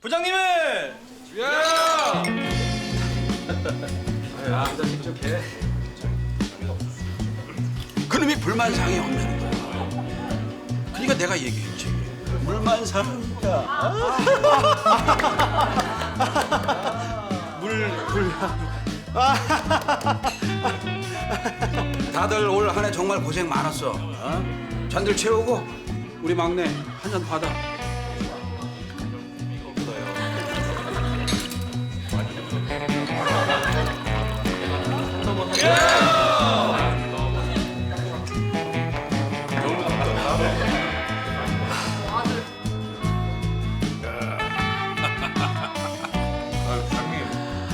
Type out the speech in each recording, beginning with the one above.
부장님은 그놈이 불만상이 없는 거야. 그러니까 내가 얘기했지. 불만상이야. 물불 다들 올 한 해 정말 고생 많았어. 어? 잔들 채우고 우리 막내 한 잔 받아. 아,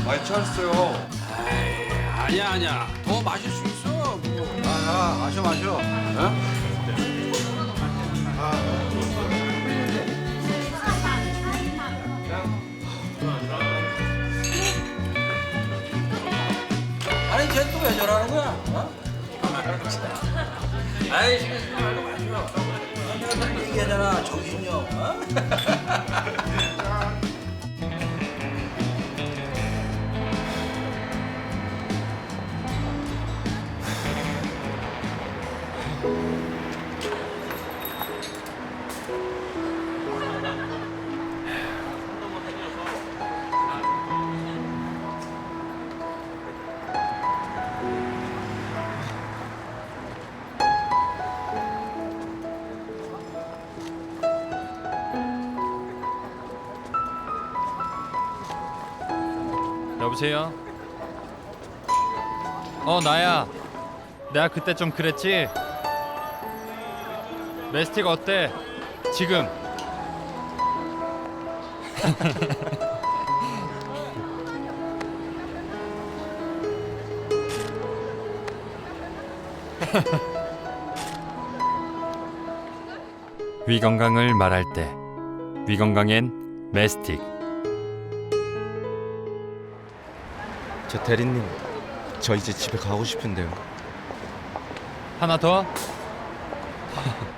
많이 취하셨어요. 아니야 아니야. 더 마실 수 있어. 뭐. 아, 아 마셔 마셔. 어? 아니 쟤 또 왜 저러는 거야? 어? 아이 신경 쓰지 말고 마셔. 얘기하잖아 정신력. 어? 여보세요? 어 나야 내가 그때 좀 그랬지? 메스틱 어때? 지금 위건강을 말할 때 위건강엔 메스틱 저 대리님, 저 이제 집에 가고 싶은데요. 하나 더?